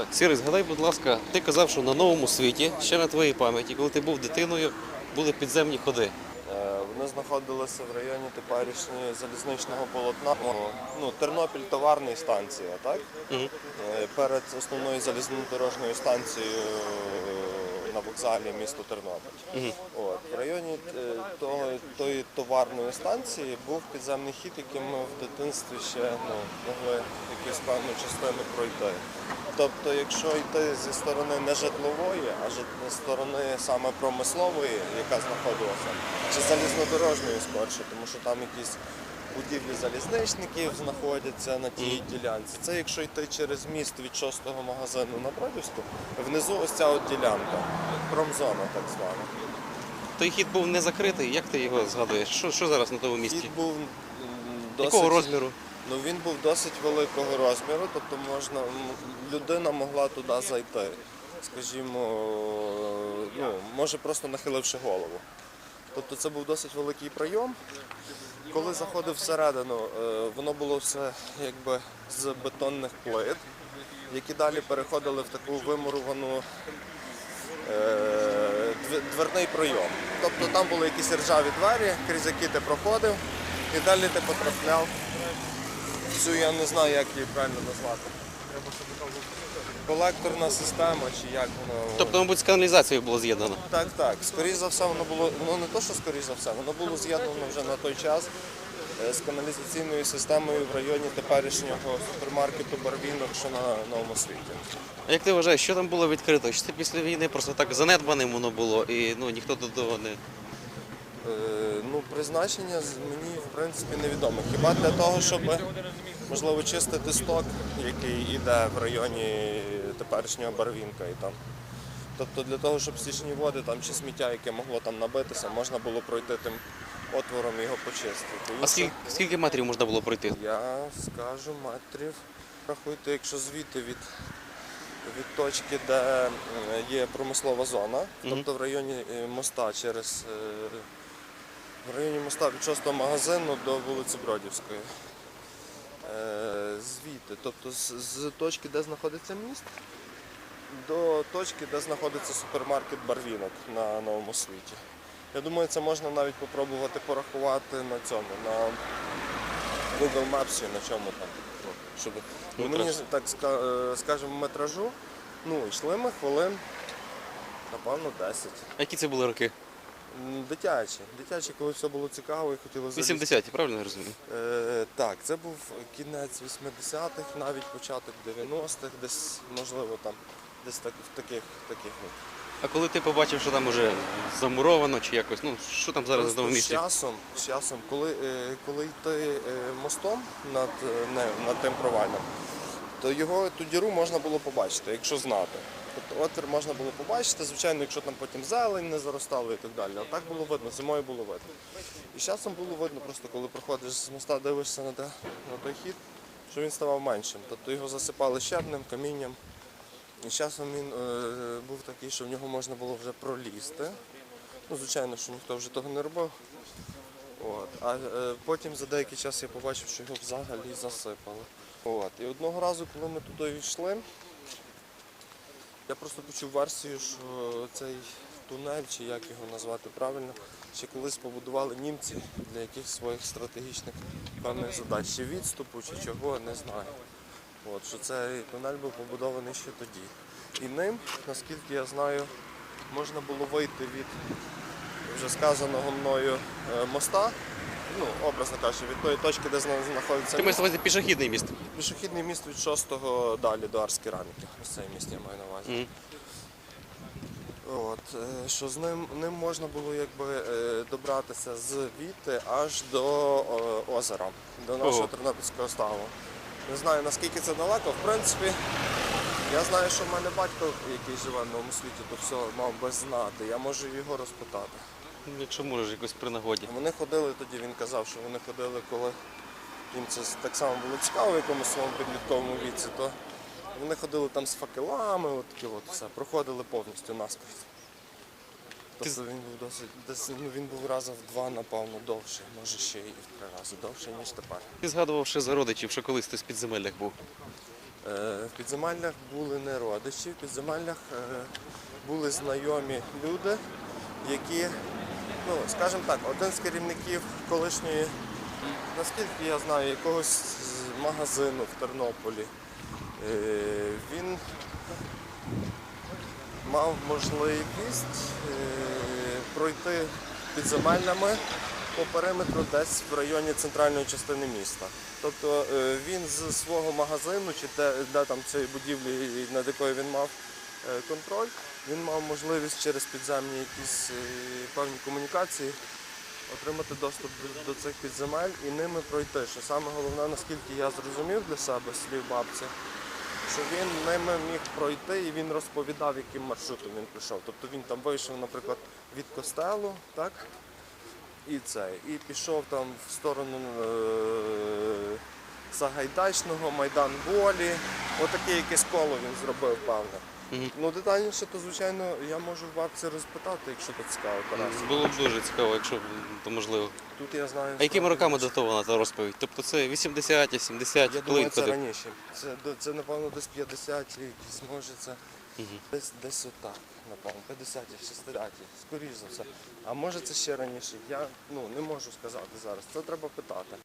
Так, Сірий, згадай, будь ласка, ти казав, що на новому світі, ще на твоїй пам'яті, коли ти був дитиною, були підземні ходи. Е, Вони знаходилися в районі теперішнього залізничного полотна. Ну, Тернопіль товарна станція, так? Е, Перед основною залізнодорожньою станцією е, на вокзалі місто Тернопіль. От, в районі того, тої товарної станції був підземний хід, яким ми в дитинстві ще ну, могли якусь певну частину пройти. Тобто, якщо йти зі сторони не житлової, а зі сторони саме промислової, яка знаходилася, чи залізнодорожньої скорше, тому що там якісь будівлі залізничників знаходяться на тій ділянці. Це якщо йти через міст від шостого магазину на Бродівську, внизу ось ця от ділянка, промзона так звана. Той хід був не закритий, як ти його згадуєш? Що, що зараз на тому місці? Хід був досить... Якого розміру? Ну він був досить великого розміру, тобто можна людина могла туди зайти. Скажімо, ну, може просто нахиливши голову. Тобто це був досить великий прийом. Коли заходив всередину, е, воно було все якби з бетонних плит, які далі переходили в таку вимуровану е, дверний прийом. Тобто там були якісь ржаві двері, крізь які ти проходив, і далі ти потрапляв цю, я не знаю, як її правильно назвати. Колекторна система чи як воно. Тобто, мабуть, з каналізацією було з'єднано. Так, так. Скоріше за все, воно було, ну не то, що скоріше за все, воно було з'єднано вже на той час е, з каналізаційною системою в районі теперішнього супермаркету Барвінок, що на новому світі. А як ти вважаєш, що там було відкрито? Чи це після війни просто так занедбаним воно було і ну, ніхто до того не. Е, Ну, призначення мені в принципі невідомо. Хіба для того, щоб можливо чистити сток, який йде в районі теперішнього барвінка і там. Тобто для того, щоб стічні води там чи сміття, яке могло там набитися, можна було пройти тим отвором і його почистити. А скільки, скільки метрів можна було пройти? Я скажу метрів. Рахуйте, якщо звідти від, від точки, де є промислова зона, тобто в районі е, моста через е, в районі моста від 6 магазину до вулиці Бродівської. Е, Звідти, тобто з, точки, де знаходиться міст, до точки, де знаходиться супермаркет Барвінок на новому світі. Я думаю, це можна навіть попробувати порахувати на цьому, на Google Maps, на чому там. Щоб... Ну, мені так е, скажемо метражу, ну, йшли ми хвилин, напевно, 10. А які це були роки? Дитячі. Дитячі, коли все було цікаво і залізти. 80-ті, правильно я розумію? Е, так, це був кінець 80-х, навіть початок 90-х, десь, можливо, там, десь так, в таких, таких. А коли ти побачив, що там уже замуровано чи якось, ну що там зараз Просто тому з часом, з часом, коли, е, коли йти е, мостом над, не, над тим провалем, то його ту діру можна було побачити, якщо знати. Тобто отвір можна було побачити, звичайно, якщо там потім зелень не заростало і так далі. А так було видно, зимою було видно. І з часом було видно, просто коли проходиш з моста, дивишся на, те, на той хід, що він ставав меншим. Тобто його засипали щебнем, камінням. І з часом він е, був такий, що в нього можна було вже пролізти. Ну, звичайно, що ніхто вже того не робив. От. А е, потім за деякий час я побачив, що його взагалі засипали. От. І одного разу, коли ми туди йшли, я просто почув версію, що цей тунель, чи як його назвати правильно, ще колись побудували німці для якихось своїх стратегічних певних задач, чи відступу, чи чого, не знаю. От, що цей тунель був побудований ще тоді. І ним, наскільки я знаю, можна було вийти від вже сказаного мною е, моста, ну, образно кажучи, від тої точки, де зна- знаходиться Ти маєш міст. увазі пішохідний міст. пішохідний міст від 6-го далі до Арскераміки. Ось цей міст я маю на увазі. Мгм. От, е, що з ним, ним можна було якби е, добратися звідти аж до е, озера, до нашого Ого. Тернопільського ставу. Не знаю наскільки це далеко. В принципі, я знаю, що в мене батько, який живе в новому світі, то все мав би знати. Я можу його розпитати. Ну, Якщо можеш якось при нагоді. Вони ходили тоді, він казав, що вони ходили, коли їм це так само було цікаво в якомусь своєму підлітковому віці, то вони ходили там з факелами, от такі от все, проходили повністю наскрізь. Тобто він був досить, десь, ну, він був раза в два, напевно, довший, може ще і в три рази довший, ніж тепер. Ти згадував ще за родичів, що колись ти з підземеллях був. Е, В підземеллях були не родичі, в підземеллях е, були знайомі люди, які, ну, скажімо так, один з керівників колишньої, наскільки я знаю, якогось з магазину в Тернополі. е, Він мав можливість е, пройти підземеллями по периметру десь в районі центральної частини міста. Тобто е, він з свого магазину чи де, де там цієї будівлі, над якою він мав контроль, він мав можливість через підземні якісь е, певні комунікації отримати доступ до, до цих підземель і ними пройти. Що саме головне, наскільки я зрозумів для себе слів бабці, що він ними міг пройти і він розповідав, яким маршрутом він прийшов. Тобто він там вийшов, наприклад, від костелу, так? І це, і пішов там в сторону е- Сагайдачного, Майдан Волі. Отаке якесь коло він зробив, певне. Ну детальніше, то звичайно я можу в бабці розпитати, якщо це цікаво. Тарас. Було б дуже цікаво, якщо б то можливо. Тут я знаю. А якими роками датована та розповідь? Тобто це 80-ті, 70-ті, Я коли думаю, це раніше. Це, це напевно десь 50-ті, якісь може це десь, десь отак, напевно, 50-ті, 60-ті, скоріш за все. А може це ще раніше. Я ну, не можу сказати зараз. Це треба питати.